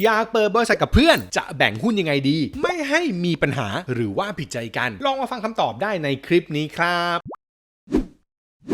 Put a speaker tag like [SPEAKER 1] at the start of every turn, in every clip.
[SPEAKER 1] อยากเปิดบริษัทกับเพื่อน จะแบ่งหุ้นยังไงดี ไม่ให้มีปัญหาหรือว่าผิดใจกัน ลองมาฟังคำตอบได้ในคลิปนี้ครับ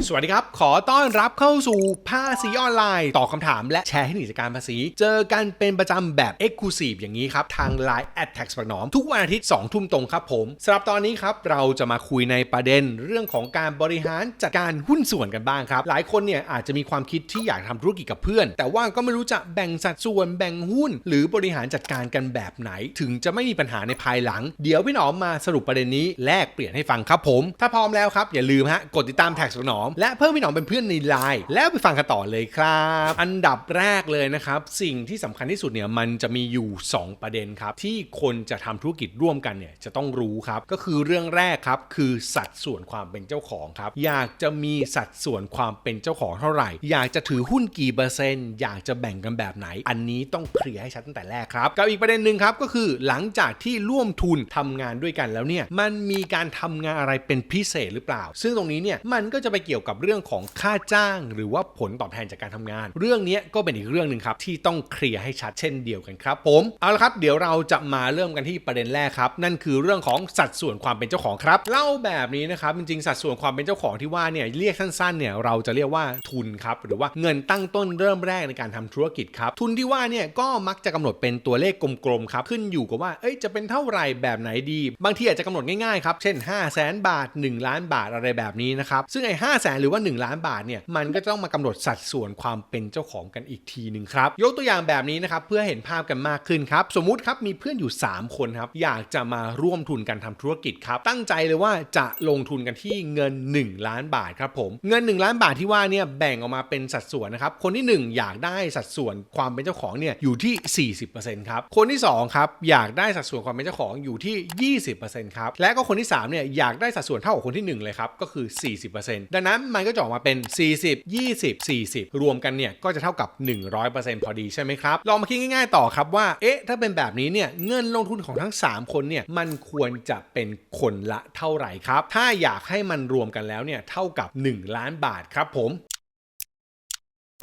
[SPEAKER 1] สวัสดีครับ ขอต้อนรับเข้าสู่ภาษีออนไลน์ตอบคำถามและแชร์เทคนิคการภาษี เจอกันเป็นประจำแบบ e x c l u s i v e อย่างนี้ครับ ทาง Line at tax ปักหนอม ทุกวันอาทิตย์2ทุ่มตรงครับผมสำหรับตอนนี้ครับ เราจะมาคุยในประเด็นเรื่องของการบริหารจัดการหุ้นส่วนกันบ้างครับ หลายคนเนี่ยอาจจะมีความคิดที่อยากทำธุรกิจกับเพื่อน แต่ว่าก็ไม่รู้จะแบ่งสัดส่วนแบ่งหุ้น หรือบริหารจัดการกันแบบไหน ถึงจะไม่มีปัญหาในภายหลัง เดี๋ยวพี่หนอมมาสรุปประเด็นนี้แลกเปลี่ยนให้ฟังครับผม ถ้าพร้อมแล้วครับอย่าลืมฮะกดติดตามแท็กสนอมและเพิ่มพี่หนอมเป็นเพื่อนในไลน์แล้วไปฟังกันต่อเลยครับ อันดับแรกเลยนะครับสิ่งที่สำคัญที่สุดเนี่ยมันจะมีอยู่ 2 ประเด็นครับที่คนจะทำธุรกิจร่วมกันเนี่ยจะต้องรู้ครับก็คือเรื่องแรกครับคือสัดส่วนความเป็นเจ้าของครับอยากจะมีสัดส่วนความเป็นเจ้าของเท่าไหร่ อยากจะถือหุ้นกี่เปอร์เซ็นต์อยากจะแบ่งกันแบบไหน อันนี้ต้องเคลียร์ให้ชัดตั้งแต่แรกครับกับอีกประเด็นหนึ่งครับก็คือหลังจากที่ร่วมทุนทำงานด้วยกันแล้วเนี่ยมันมีการทำงานอะไรเป็นพิเศษหรือเปล่า ซึ่งตรงนี้เนี่ยมันก็จะไปเกี่ยวกับเรื่องของค่าจ้าง หรือว่าผลตอบแทนจากการทำงาน เรื่องนี้ก็เป็นอีกเรื่องหนึ่งครับที่ต้องเคลียร์ให้ชัดเช่นเดียวกันครับ ผมเอาละครับ เดี๋ยวเราจะมาเริ่มกันที่ประเด็นแรกครับ นั่นคือเรื่องของสัดส่วนความเป็นเจ้าของครับ เล่าแบบนี้นะครับจริงๆสัดส่วนความเป็นเจ้าของที่ว่าเนี่ยเรียกสั้นๆเนี่ยเราจะเรียกว่าทุนครับหรือว่าเงินตั้งต้นเริ่มแรกในการทำธุรกิจครับทุนที่ว่าเนี่ยก็มักจะกำหนดเป็นตัวเลขกลมๆครับขึ้นอยู่กับว่าเอ้ยจะเป็นเท่าไหร่แบบไหนดี บางทีอาจจะกำหนดง่ายๆครับเช่น 5 0 0แสนบาท 1 ล้านบาทอะไรแบบนี้นะครับซึ่งไอ้ห้าแสนหรือว่า 1 ล้านบาทเนี่ยมันก็ต้องมากำหนดสัดส่วนความเป็นเจ้าของกันอีกทีหนึ่งครับยกตัวอย่างแบบนี้นะครับเพื่อเห็นภาพกันมากขึ้นครับสมมุติครับมีเพื่อนอยู่ 3 คนครับอยากจะมาร่วมทุนกันทำธุรกิจครับตั้งใจเลยว่าจะลงทุนกันที่เงิน 1 ล้านบาทครับผมเงิน 1 ล้านบาทที่ว่าเนี่ยแบ่งออกมาเป็นสัดส่วนนะครับคนที่ 1 อยากได้สัดส่วนความเป็นเจ้าของเนี่ยอยู่ที่ 40%ครับคนที่2ครับอยากได้สัดส่วนความเป็นเจ้าของอยู่ที่ 20%ครับและก็คนที่3เนี่ยอยากได้สัดส่วนเท่ากับคนที่ 1 เลยครับก็คือ 40%ดังนั้นมันก็จะออกมาเป็น 40 20 40 รวมกันเนี่ยก็จะเท่ากับ 100%พอดีใช่ไหมครับ ลองมาคิดง่ายๆต่อครับว่า เอ๊ะ ถ้าเป็นแบบนี้เนี่ยเงินลงทุนของทั้ง 3 คนเนี่ยมันควรจะเป็นคนละเท่าไหร่ครับ ถ้าอยากให้มันรวมกันแล้วเนี่ยเท่ากับ 1 ล้านบาทครับผม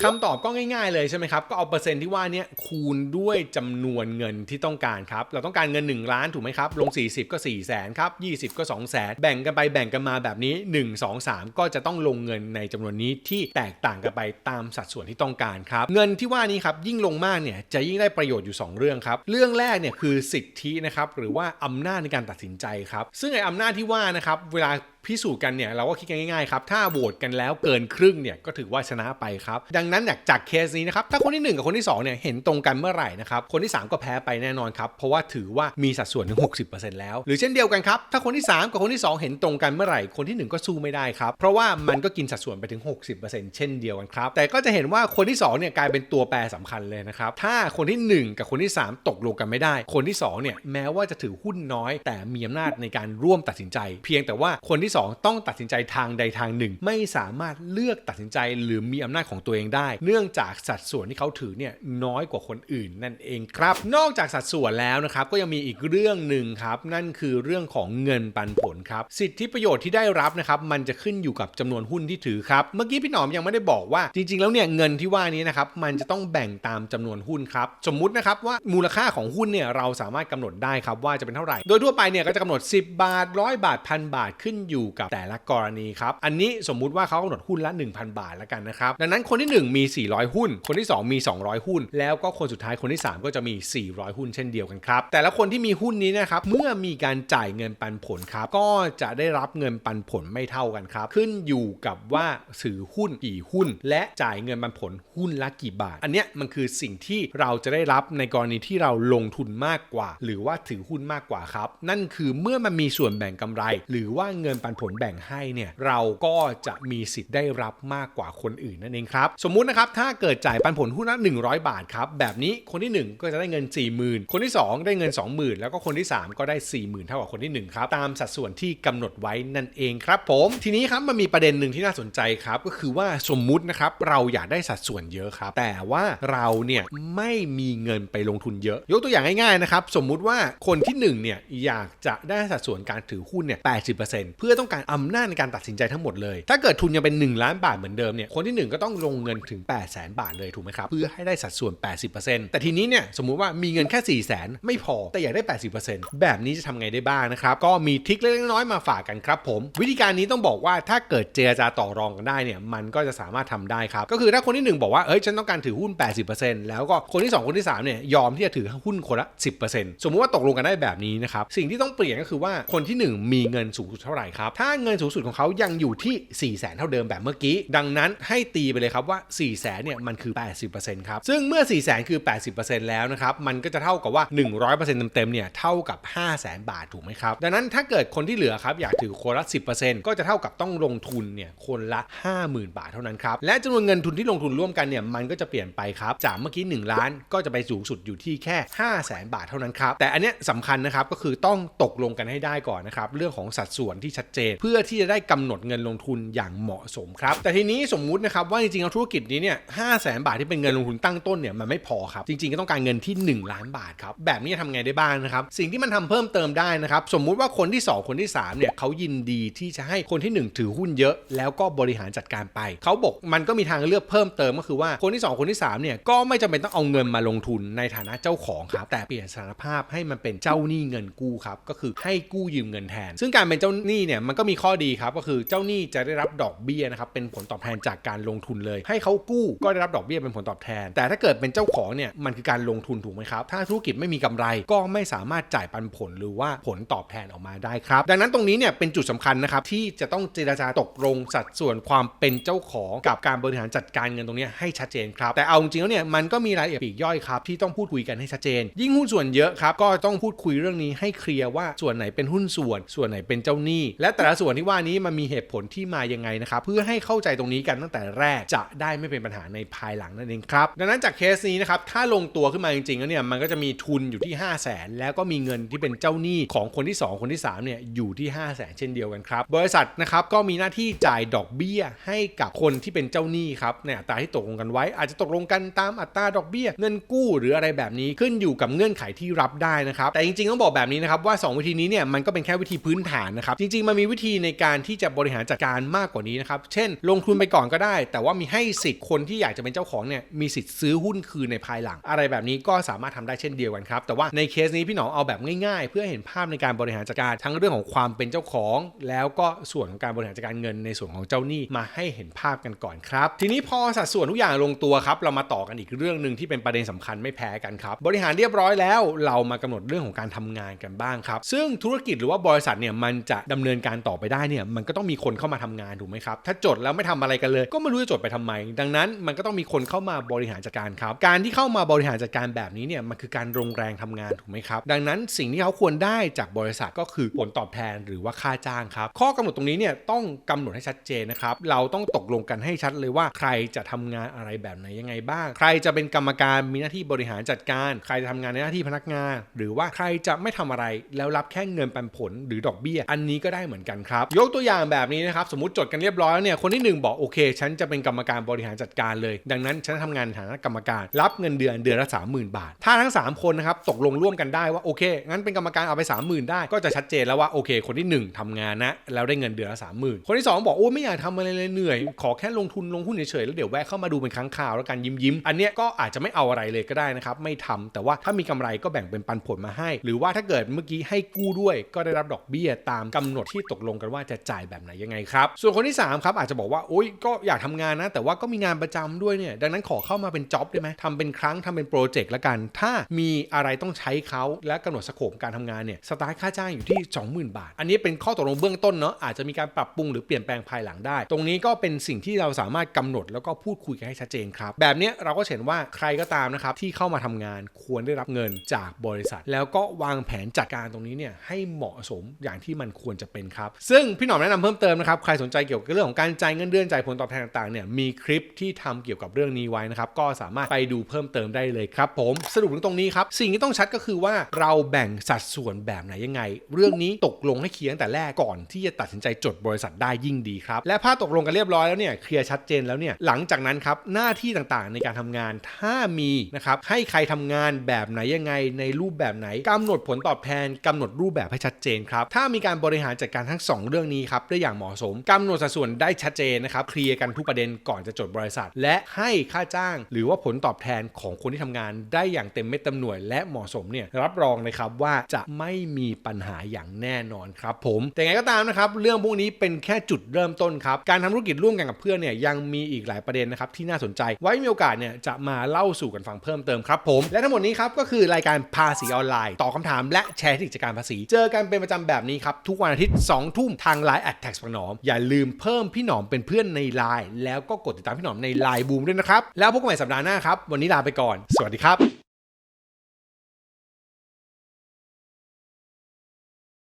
[SPEAKER 1] คำตอบก็ง่ายๆเลยใช่ไหมครับ ก็เอาเปอร์เซ็นต์ที่ว่านี้คูณด้วยจำนวนเงินที่ต้องการครับ เราต้องการเงิน 1 ล้านถูกไหมครับ ลง 40 ก็ 4 0 0แสนครับ 20 ก็ 2 0 0แสนแบ่งกันไปแบ่งกันมาแบบนี้ 1 2 3 ก็จะต้องลงเงินในจำนวนนี้ที่แตกต่างกันไปตามสัดส่วนที่ต้องการครับ เงินที่ว่านี้ครับยิ่งลงมากเนี่ยจะยิ่งได้ประโยชน์อยู่ 2 เรื่องครับ เรื่องแรกเนี่ยคือสิทธินะครับหรือว่าอำนาจในการตัดสินใจครับ ซึ่งไอ้อำนาจที่ว่านะครับเวลา พิสูจน์กันเนี่ยเราก็คิดกันง่ายๆครับถ้าโหวตกันแล้วเกินครึ่งเนี่ยก็ถือว่าชนะไปครับ ดังนั้นจากจากเคสนี้นะครับถ้าคนที่ 1 กับคนที่ 2เนี่ยเห็นตรงกันเมื่อไหร่นะครับคนที่ 3 ก็แพ้ไปแน่นอนครับเพราะว่าถือว่ามีสัดส่วนถึง60%แล้ว หรือเช่นเดียวกันครับถ้าคนที่ 3 กับคนที่ 2 เห็นตรงกันเมื่อไหร่คนที่ 1 ก็สู้ไม่ได้ครับเพราะว่ามันก็กินสัดส่วนไปถึง 60%เช่นเดียวกันครับแต่ก็จะเห็นว่าคนที่2เนี่ยกลายเป็นตัวแปรสำคัญเลยนะครับถ้าคนที่ 1 กับคนที่ 3 ตกลงกันไม่ได้ คนที่2เนี่ยแม้ว่าจะถือหุ้นน้อย แต่มีอำนาจในการร่วมตัดสินใจ เพียงแต่ว่าคนที่2 ต้องตัดสินใจทางใดทางหนึ่ง ไม่สามารถเลือกตัดสินใจหรือมีอำนาจของตัวเองได้ เนื่องจากสัดส่วนที่เขาถือเนี่ยน้อยกว่าคนอื่นนั่นเองครับ นอกจากสัดส่วนแล้วนะครับก็ยังมีอีกเรื่องหนึ่งครับนั่นคือเรื่องของเงินปันผลครับสิทธิประโยชน์ที่ได้รับนะครับมันจะขึ้นอยู่กับจำนวนหุ้นที่ถือครับเมื่อกี้พี่หนอมยังไม่ได้บอกว่า จริง ๆ แล้วเนี่ยเงินที่ว่านี้นะครับมันจะต้องแบ่งตามจำนวนหุ้นครับสมมุตินะครับว่ามูลค่าของหุ้นเนี่ยเราสามารถกำหนดได้ครับว่าจะเป็นเท่าไหร่ โดยทั่วไปเนี่ยก็จะกำหนด 10 บาทร้อยบาทพันบาทขึ้นอยู่กับแต่ละกรณีครับ อันนี้สมมุติว่าเขากำหนดหุ้นละ 1,000 บาทแล้วกันนะครับ ดังนั้นคนที่ 1 มี 400 หุ้น คนที่ 2 มี 200 หุ้น แล้วก็คนสุดท้ายคนที่ 3 ก็จะมี 400 หุ้นเช่นเดียวกันครับ แต่ละคนที่มีหุ้นนี้นะครับ เมื่อมีการจ่ายเงินปันผลครับ ก็จะได้รับเงินปันผลไม่เท่ากันครับ ขึ้นอยู่กับว่าถือหุ้นกี่หุ้น และจ่ายเงินปันผลหุ้นละกี่บาท อันเนี้ยมันคือสิ่งที่เราจะได้รับในกรณีที่เราลงทุนมากกว่า หรือว่าถือหุ้นมากกว่าครับ นั่นคือเมื่อมันมีส่วนแบ่งกำไร หรือว่าเงินปันผลแบ่งให้เนี่ยเราก็จะมีสิทธิ์ได้รับมากกว่าคนอื่นนั่นเองครับ สมมุตินะครับถ้าเกิดจ่ายปันผลหุ้นละ100 บาทครับแบบนี้คนที่ 1 ก็จะได้เงิน 40,000 คนที่ 2 ได้เงิน 20,000 แล้วก็คนที่ 3 ก็ได้ 40,000 เท่ากับคนที่ 1 ครับ ตามสัดส่วนที่กำหนดไว้นั่นเองครับผมทีนี้ครับมันมีประเด็นหนึ่งที่น่าสนใจครับก็คือว่าสมมุตินะครับเราอยากได้สัดส่วนเยอะครับ แต่ว่าเราเนี่ยไม่มีเงินไปลงทุนเยอะ ยกตัวอย่างง่ายๆนะครับสมมุติว่าคนที่1เนี่ยอยากจะได้สัดส่วนการถือหุ้นเนี่ย80%เพื่อต้องต้องการอำนาจในการตัดสินใจทั้งหมดเลย ถ้าเกิดทุนยังเป็น 1 ล้านบาทเหมือนเดิมเนี่ยคนที่ 1 ก็ต้องลงเงินถึง 8 0 0 0 0 0บาทเลยถูกไหมครับ เพื่อให้ได้สัดส่วน 80%แต่ทีนี้เนี่ยสมมุติว่ามีเงินแค่ 4 0 0 0 0 0ไม่พอแต่อยากได้ 80%แบบนี้จะทำไงได้บ้างนะครับก็มีทริคเล็กน้อยมาฝากกันครับผม วิธีการนี้ต้องบอกว่าถ้าเกิดเจรจาต่อรองกันได้เนี่ยมันก็จะสามารถทำได้ครับก็คือถ้าคนที่ 1 บอกว่าเอ้ยฉันต้องการถือหุ้น 80%แล้วก็คนที่ 2 คนที่3เนี่ยยอมที่จะถือหุ้นคนละ 10%สมมุติว่าตกลงกันได้แบบนี้นะครับสิ่งที่ต้องเปลี่ยนก็คือว่าคนที่ 1 มีเงินสูงสุดเท่าไหร่ครับถ้าเงินสูงสุดของเขายังอยู่ที่4 0 0 0 0 0เท่าเดิมแบบเมื่อกี้ ดังนั้นให้ตีไปเลยครับว่า4 0 0 0 0 0เนี่ยมันคือ 80%ครับ ซึ่งเมื่อ4 0 0 0 0 0คือ 80%แล้วนะครับ มันก็จะเท่ากับว่า 100%เต็มๆเนี่ยเท่ากับ 5 0 0 0 0 0บาทถูกไหมครับ ดังนั้นถ้าเกิดคนที่เหลือครับอยากถือคนละ 10%ก็จะเท่ากับต้องลงทุนเนี่ยคนละ 50,000 บาทเท่านั้นครับ และจำนวนเงินทุนที่ลงทุนร่วมกันเนี่ยมันก็จะเปลี่ยนไปครับ จากเมื่อกี้ 1 ล้านก็จะไปสูงสุดอยู่ที่แค่ 5 0 0 0 0 0บาทเท่านั้นครับ แต่อันเนี้ยสำคัญนะครับก็คือต้องตกลงกันให้ได้ก่อนนะครับเรื่องของสัดส่วนที่ชัดเจน เพื่อที่จะได้กำหนดเงินลงทุนอย่างเหมาะสมครับ แต่ทีนี้สมมุตินะครับว่าจริงๆแล้วธุรกิจนี้เนี่ยห้าแสนบาทที่เป็นเงินลงทุนตั้งต้นเนี่ยมันไม่พอครับ จริงๆก็ต้องการเงินที่ 1 ล้านบาทครับ แบบนี้จะทำไงได้บ้างนะครับ สิ่งที่มันทำเพิ่มเติมได้นะครับ สมมุติว่าคนที่ 2 คนที่3เนี่ยเขายินดีที่จะให้คนที่ 1 ถือหุ้นเยอะ แล้วก็บริหารจัดการไป เขาบอกมันก็มีทางเลือกเพิ่มเติมก็คือว่าคนที่ 2 คนที่3เนี่ยก็ไม่จำเป็นต้องเอาเงินมาลงทุนในฐานะเจ้าของครับแต่เปลี่ยนสถานภาพให้มันเป็นเจ้าหนี้เงินกู้ครับก็คือให้กู้ยืมเงินแทน ซึ่งการเป็นเจ้าหนี้เนี่ยมันก็มีข้อดีครับก็คือเจ้าหนี้จะได้รับดอกเบี้ยนะครับเป็นผลตอบแทนจากการลงทุนเลย ให้เขากู้ก็ได้รับดอกเบี้ยเป็นผลตอบแทน แต่ถ้าเกิดเป็นเจ้าของเนี่ยมันคือการลงทุนถูกไหมครับ ถ้าธุรกิจไม่มีกำไรก็ไม่สามารถจ่ายปันผลหรือว่าผลตอบแทนออกมาได้ครับ ดังนั้นตรงนี้เนี่ยเป็นจุดสำคัญนะครับที่จะต้องเจรจาตกลงสัดส่วนความเป็นเจ้าของกับการบริหารจัดการเงินตรงนี้ให้ชัดเจนครับแต่เอาจริงแล้วเนี่ยมันก็มีรายละเอียดปีกย่อยครับที่ต้องพูดคุยกันให้ชัดเจน ยิ่งหุ้นส่วนเยอะครับก็ต้องพูดคุยเรื่องนี้ให้เคลียร์ว่าส่วนไหนเป็นหุ้นส่วน ส่วนไหนเป็นเจ้าหนี้และแต่ละส่วนที่ว่านี้มันมีเหตุผลที่มายังไงนะครับเพื่อให้เข้าใจตรงนี้กันตั้งแต่แรกจะได้ไม่เป็นปัญหาในภายหลังนั่นเองครับดังนั้นจากเคสนี้นะครับถ้าลงตัวขึ้นมาจริงๆแล้วเนี่ยมันก็จะมีทุนอยู่ที่ 5 0 0แสนแล้วก็มีเงินที่เป็นเจ้าหนี้ของคนที่ 2 คนที่3เนี่ยอยู่ที่ 5 0 0แสนเช่นเดียวกันครับบริษัทนะครับก็มีหน้าที่จ่ายดอกเบี้ยให้กับคนที่เป็นเจ้าหนี้ครับในอัตราที่ตกลงกันไว้ อาจจะตกลงกันตามอัตราดอกเบี้ย เงินกู้หรืออะไรแบบนี้ขึ้นอยู่กับเงื่อนไขที่รับได้นะครับแต่จริงๆต้องบอกแบบนี้นะครับว่า 2 วิธีนี้เนี่ยมันก็เป็นแค่วิธีพื้นฐานนะครับจริงๆมันมีวิธีในการที่จะบริหารจัดการมากกว่านี้นะครับ เช่น ลงทุนไปก่อนก็ได้ แต่ว่ามีให้สิทธิ์คนที่อยากจะเป็นเจ้าของเนี่ยมีสิทธิ์ซื้อหุ้นคืนในภายหลัง อะไรแบบนี้ก็สามารถทำได้เช่นเดียวกันครับ แต่ว่าในเคสนี้พี่หนองเอาแบบง่ายๆ เพื่อเห็นภาพในการบริหารจัดการทั้งเรื่องของความเป็นเจ้าของ แล้วก็ส่วนของการบริหารจัดการเงินในส่วนของเจ้าหนี้มาให้เห็นภาพกันก่อนครับ ทีนี้พอสัดส่วนทุกอย่างลงตัวครับเรามาต่อกันอีกเรื่องหนึ่งที่เป็นประเด็นสำคัญไม่แพ้กันครับบริหารเรียบร้อยแล้ว เรามากำหนดเรื่องของการทำงานกันบ้างครับซึ่งธุรกิจหรือว่าบริษัทเนี่ยมันจะดำเนินการต่อไปได้เนี่ยมันก็ต้องมีคนเข้ามาทำงานถูกไหมครับ ถ้าจดแล้วไม่ทำอะไรกันเลย ก็ไม่รู้จะจดไปทำไม ดังนั้นมันก็ต้องมีคนเข้ามาบริหารจัดการครับ การที่เข้ามาบริหารจัดการแบบนี้เนี่ยมันคือการลงแรงทำงานถูกไหมครับ ดังนั้นสิ่งที่เขาควรได้จากบริษัทก็คือผลตอบแทนหรือว่าค่าจ้างครับ ข้อกำหนดตรงนี้เนี่ยต้องกำหนดให้ชัดเจนนะครับ เราต้องตกลงกันให้ชัดเลยว่าใครจะทำงานอะไรแบบไหนยังไงบ้าง ใครจะเป็นกรรมการมีหน้าที่บริหารจัดการ ใครจะทำงานในหน้าที่พนักงาน หรือว่าใครจะไม่ทำอะไรแล้วรับแค่เงินปันผลหรือดอกเบี้ย อันนี้ก็ได้เหมือนกันครับ ยกตัวอย่างแบบนี้นะครับ สมมติจดกันเรียบร้อยแล้วเนี่ยคนที่หนึ่งบอกโอเค ฉันจะเป็นกรรมการบริหารจัดการเลย ดังนั้นฉันทำงานในฐานะกรรมการ รับเงินเดือนเดือนละ30,000 บาท ถ้าทั้ง 3 คนนะครับตกลงร่วมกันได้ว่าโอเค งั้นเป็นกรรมการเอาไป 30,000 ได้ ก็จะชัดเจนแล้วว่าโอเค คนที่ 1ทำงานนะแล้วได้เงินเดือนละ30,000 คนที่ 2 บอกโอ้ไม่อยากทำอะไรเลยเหนื่อย ขอแค่ลงทุนลงหุ้นเฉยๆแล้วเดี๋ยวแวะเข้ามาดูเป็นครั้งคราวแล้วกันยิ้มยิ้มอันเนี้ยก็อาจจะไม่เอาอะไรเลยก็ได้นะครับไม่ทำแต่ว่าถ้ามีกำไรก็แบ่งเป็นปันผลมาให้ หรือว่าถ้าเกิดเมื่อกี้ให้กู้ด้วยก็ได้รับดอกเบี้ยตามกำหนดที่ตกลงกันว่าจะจ่ายแบบไหนยังไงครับส่วนคนที่ 3 ครับอาจจะบอกว่าโอ๊ยก็อยากทำงานนะ แต่ว่าก็มีงานประจำด้วยเนี่ยดังนั้นขอเข้ามาเป็นจ็อบได้ไหมทำเป็นครั้งทำเป็นโปรเจกต์ละกัน ถ้ามีอะไรต้องใช้เขาและกำหนดสโคปการทำงานเนี่ยสตาร์ทค่าจ้างอยู่ที่ 20,000 บาท อันนี้เป็นข้อตกลงเบื้องต้นเนาะอาจจะมีการปรับปรุงหรือเปลี่ยนแปลงภายหลังได้ ตรงนี้ก็เป็นสิ่งที่เราสามารถกำหนดแล้วก็พูดคุยกันให้ชัดเจนครับแบบนี้เราก็เห็นว่าใครก็ตามนะครับที่เข้ามาทำงานควรได้รับเงินจากบริษัท แล้วก็วางแผนจัดการตรงนี้เนี่ยให้เหมาะสมอย่างที่มันควรจะเป็นครับซึ่งพี่หนอมแนะนำเพิ่มเติมนะครับ ใครสนใจเกี่ยวกับเรื่องของการจ่ายเงินเดือนจ่ายผลตอบแทนต่างๆเนี่ย มีคลิปที่ทำเกี่ยวกับเรื่องนี้ไว้นะครับ ก็สามารถไปดูเพิ่มเติมได้เลยครับผม สรุปถึงตรงนี้ครับ สิ่งที่ต้องชัดก็คือว่าเราแบ่งสัดส่วนแบบไหนยังไง เรื่องนี้ตกลงให้เคลียร์ตั้งแต่แรกก่อนที่จะตัดสินใจจดบริษัทได้ยิ่งดีครับ และพอตกลงกันเรียบร้อยแล้วเนี่ย เคลียร์ชัดเจนแล้วเนี่ย หลังจากนั้นครับ หน้าที่ต่างๆ ในการทำงาน ถ้ามีนะครับ ให้ใครทำงานแบบไหนยังไง ในรูปแบบไหนกำหนดผลตอบแทนกำหนดรูปแบบให้ชัดเจนครับ ถ้ามีการบริหารจัดการทั้ง 2 เรื่องนี้ครับได้อย่างเหมาะสมกำหนดสัดส่วนได้ชัดเจนนะครับเคลียร์กันทุกประเด็นก่อนจะจดบริษัท และให้ค่าจ้าง หรือว่าผลตอบแทนของคนที่ทำงานได้อย่างเต็มเม็ดเต็มหน่วย และเหมาะสมเนี่ยรับรองนะครับว่าจะไม่มีปัญหาอย่างแน่นอนครับผม แต่ไงก็ตามนะครับเรื่องพวกนี้เป็นแค่จุดเริ่มต้นครับการทำธุรกิจร่วมกันกับเพื่อนเนี่ยยังมีอีกหลายประเด็นนะครับที่น่าสนใจ ไว้มีโอกาสเนี่ยจะมาเล่าสู่กันฟังเพิ่มเติมครับผม และทั้งหมดนี้ครับก็คือรายการภาษีออนไลน์ตอบคำถามและแชร์เทคนิจการภาษี เจอกันเป็นประจำแบบนี้ครับทุกวันอาทิตย์2 ทุ่มทางไลน์แอดแท็กปังหนอม อย่าลืมเพิ่มพี่หนอมเป็นเพื่อนในไลน์แล้วก็กดติดตามพี่หนอมในไลน์บูมด้วยนะครับ แล้วพบกันใหม่สัปดาห์หน้าครับ วันนี้ลาไปก่อน สวัสดีครับ